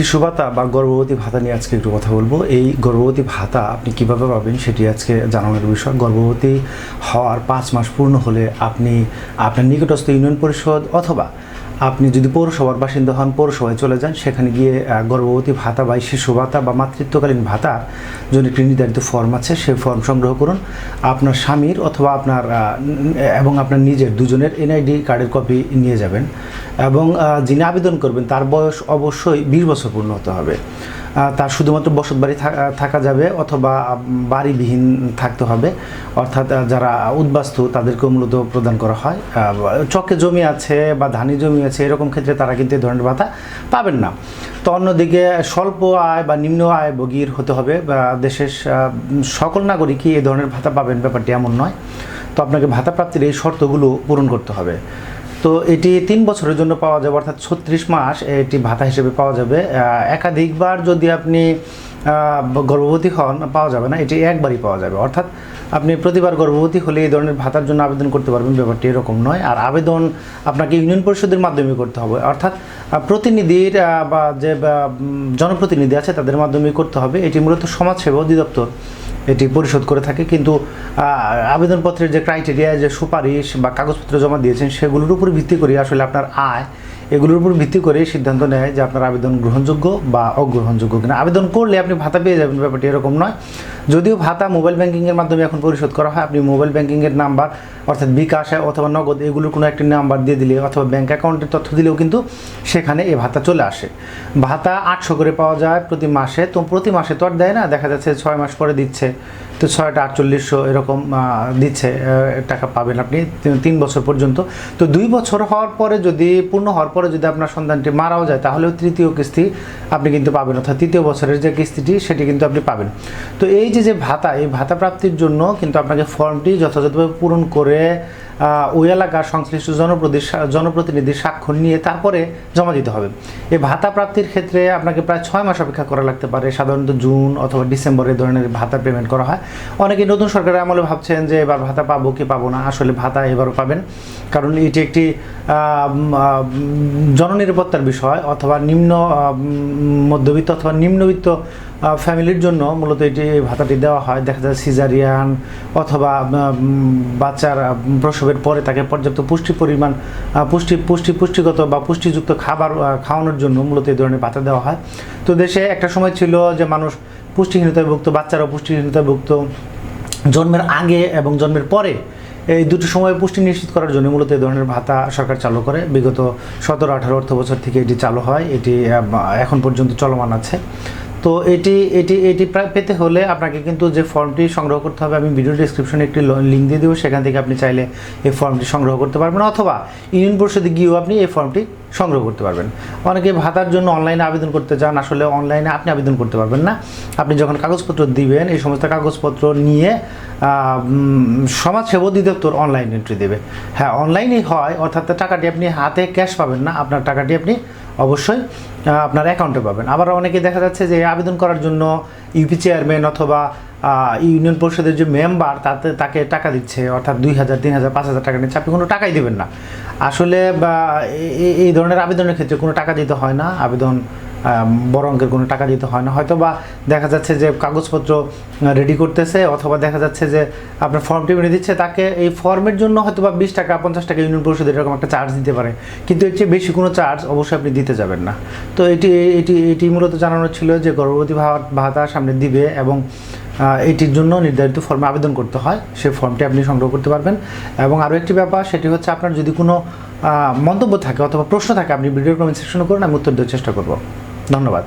শিশু ভাতা বা গর্ভবতী ভাতা নিয়ে আজকে একটু কথা বলব। এই গর্ভবতী ভাতা আপনি কীভাবে পাবেন সেটি আজকে জানানোর বিষয়। গর্ভবতী হওয়ার পাঁচ মাস পূর্ণ হলে আপনি আপনার নিকটস্থ ইউনিয়ন পরিষদ অথবা আপনি যদি পৌরসভার বাসিন্দা হন, পৌরসভায় চলে যান, সেখানে গিয়ে গর্ভবতী ভাতা বা শিশু ভাতা বা মাতৃত্বকালীন ভাতা জন্য একটি নির্ধারিত ফর্ম আছে। সেই ফর্ম সংগ্রহ করুন। আপনার স্বামীর অথবা আপনার এবং আপনার নিজের দুজনের এনআইডি কার্ডের কপি নিয়ে যাবেন। এবং যিনি আবেদন করবেন, তার বয়স অবশ্যই বিশ বছর পূর্ণ হতে হবে। তার শুধুমাত্র বসত বাড়ি থাকা যাবে অথবা বাড়িবিহীন থাকতে হবে। অর্থাৎ যারা উদ্বাস্তু তাদেরকে মূলত প্রদান করা হয়। চকে জমি আছে বা ধানি জমি আছে, এরকম ক্ষেত্রে তারা কিন্তু এই ধরনের ভাতা পাবেন না। তো অন্যদিকে স্বল্প আয় বা নিম্ন আয় ভোগীর হতে হবে। বা দেশের সকল নাগরিকই এই ধরনের ভাতা পাবেন। ব্যাপারটি এমন নয়। তো আপনাকে ভাতা প্রাপ্তির এই শর্তগুলো পূরণ করতে হবে। তো এটি তিন বছরের জন্য পাওয়া যাবে, অর্থাৎ ছত্রিশ মাস এটি ভাতা হিসেবে পাওয়া যাবে। একাধিকবার যদি আপনি গর্ভবতী হন পাওয়া যাবে না, এটি একবারই পাওয়া যাবে। অর্থাৎ আপনি প্রতিবার গর্ভবতী হলে এই ধরনের ভাতার জন্য আবেদন করতে পারবেন, ব্যাপারটি এরকম নয়। আর আবেদন আপনাকে ইউনিয়ন পরিষদের মাধ্যমে করতে হবে। অর্থাৎ প্রতিনিধির বা যে জনপ্রতিনিধি আছে তাদের মাধ্যমে করতে হবে। এটি মূলত সমাজসেবা অধিদপ্তর এটি পরিশোধ করে থাকে। কিন্তু আবেদনপত্রের যে ক্রাইটেরিয়া যে সুপারিশ বা কাগজপত্র জমা দিয়েছেন, সেগুলোর উপর ভিত্তি করে আসলে আপনার আয় এগুলোর উপর ভিত্তি করে সিদ্ধান্ত নেয় যে আপনার আবেদন গ্রহণযোগ্য বা অগ্রহণযোগ্য কিনা। আবেদন করলে আপনি ভাতা পেয়ে যাবেন, ব্যাপারটি এরকম নয়। যদিও ভাতা মোবাইল ব্যাংকিংয়ের মাধ্যমে এখন পরিশোধ করা হয়, আপনি মোবাইল ব্যাংকিংয়ের নাম্বার, অর্থাৎ বিকাশ অথবা নগদ এগুলোর কোনো একটি নাম্বার দিয়ে দিলে অথবা ব্যাঙ্ক অ্যাকাউন্টের তথ্য দিলেও কিন্তু সেখানে এ ভাতা চলে আসে। ভাতা আটশো করে পাওয়া যায় প্রতি মাসে, তো প্রতি মাসে তো আর দেয় না, দেখা যাচ্ছে ছয় মাস পরে দিচ্ছে। তো ছয়টা আটচল্লিশশো এরকম দিচ্ছে টাকা পাবেন আপনি তিন বছর পর্যন্ত। তো দুই বছর হওয়ার পরে যদি পূর্ণ হওয়ার পরে যদি আপনার সন্তানটি মারাও যায়, তাহলেও তৃতীয় কিস্তি আপনি কিন্তু পাবেন। অর্থাৎ তৃতীয় বছরের যে কিস্তিটি, সেটি কিন্তু আপনি পাবেন। তো এই যে যে ভাতা, এই ভাতা প্রাপ্তির জন্য কিন্তু আপনাকে ফর্মটি যথাযথভাবে পূরণ করে ওই এলাকার সংশ্লিষ্ট জনপ্রতি জনপ্রতিনিধির স্বাক্ষর নিয়ে তারপরে জমা দিতে হবে। এই ভাতা প্রাপ্তির ক্ষেত্রে আপনাকে প্রায় ছয় মাস অপেক্ষা করা লাগতে পারে। সাধারণত জুন অথবা ডিসেম্বর এই ধরনের ভাতা পেমেন্ট করা হয়। অনেকে নতুন সরকারের আমলে ভাবছেন যে, এবার ভাতা পাবো কি পাবো না? আসলে ভাতা এবারও পাবেন। কারণ এটি একটি জননিরাপত্তার বিষয় অথবা নিম্ন মধ্যবিত্ত অথবা নিম্নবিত্ত ফ্যামিলির জন্য মূলত এটি ভাতাটি দেওয়া হয়। দেখা যায় সিজারিয়ান অথবা বাচ্চার প্রসবের পরে তাকে পর্যাপ্ত পুষ্টি পরিমাণ পুষ্টি পুষ্টি, পুষ্টিগত বা পুষ্টিযুক্ত খাবার খাওয়ানোর জন্য মূলত এই ধরনের ভাতা দেওয়া হয়। তো দেশে একটা সময় ছিল যে মানুষ পুষ্টিহীনতায় ভুগত বাচ্চারাও পুষ্টিহীনতায় ভুগত জন্মের আগে এবং জন্মের পরে এই দুটো সময় পুষ্টি নিশ্চিত করার জন্য মূলত এই ধরনের ভাতা সরকার চালু করে। বিগত সতেরো আঠারো অর্থ বছর থেকে এটি চালু হয়। এটি এখন পর্যন্ত চলমান আছে। তো এটি এটি এটি পেতে হলে আপনাকে কিন্তু যে ফর্মটি সংগ্রহ করতে হবে, আমি ভিডিও ডিসক্রিপশনে একটি লিঙ্ক দিয়ে দেবো, সেখান থেকে আপনি চাইলে এই ফর্মটি সংগ্রহ করতে পারবেন, অথবা ইউনিয়ন পরিষদে গিয়েও আপনি এই ফর্মটি সংগ্রহ করতে পারবেন। অনেকে ভাতার জন্য অনলাইনে আবেদন করতে চান, আসলে অনলাইনে আপনি আবেদন করতে পারবেন না। আপনি যখন কাগজপত্র দিবেন, এই সমস্ত কাগজপত্র নিয়ে সমাজসেবা অধিদপ্তর অনলাইন এন্ট্রি দেবে। হ্যাঁ অনলাইনেই হয়, অর্থাৎ টাকাটি আপনি হাতে ক্যাশ পাবেন না, আপনার টাকাটি আপনি অবশ্যই আপনার অ্যাকাউন্টে পাবেন। আবার অনেকে দেখা যাচ্ছে যে আবেদন করার জন্য ইউপি চেয়ারম্যান অথবা ইউনিয়ন পরিষদের যে মেম্বার তাতে, তাকে টাকা দিচ্ছে, অর্থাৎ দুই হাজার, তিন হাজার, পাঁচ হাজার টাকা নিচ্ছে। আপনি কোনো টাকাই দেবেন না। আসলে বা এই ধরনের আবেদনের ক্ষেত্রে কোনো টাকা দিতে হয় না। আবেদন বড় অঙ্কের কোনো টাকা দিতে হয় না। হয়তো বা দেখা যাচ্ছে যে কাগজপত্র রেডি করতেছে, অথবা দেখা যাচ্ছে যে আপনার ফর্মটি এনে দিচ্ছে, তাকে এই ফর্মের জন্য হয়তো বা বিশ টাকা, পঞ্চাশ টাকা ইউনিয়ন পরিষদ এরকম একটা চার্জ দিতে পারে। কিন্তু এর চেয়ে বেশি কোনো চার্জ অবশ্যই আপনি দিতে যাবেন না। তো এটি এটি এটি মূলত জানানো ছিল যে গর্ভবতী ভাতা সামনে দিবে এবং এটির জন্য নির্ধারিত ফর্মে আবেদন করতে হয়। সেই ফর্মটি আপনি সংগ্রহ করতে পারবেন। এবং আরও একটি ব্যাপার, সেটি হচ্ছে আপনার যদি কোনো মন্তব্য থাকে অথবা প্রশ্ন থাকে, আপনি ভিডিও কমেন্ট সেকশনে করুন, আমি উত্তর দেওয়ার চেষ্টা করব। ধন্যবাদ।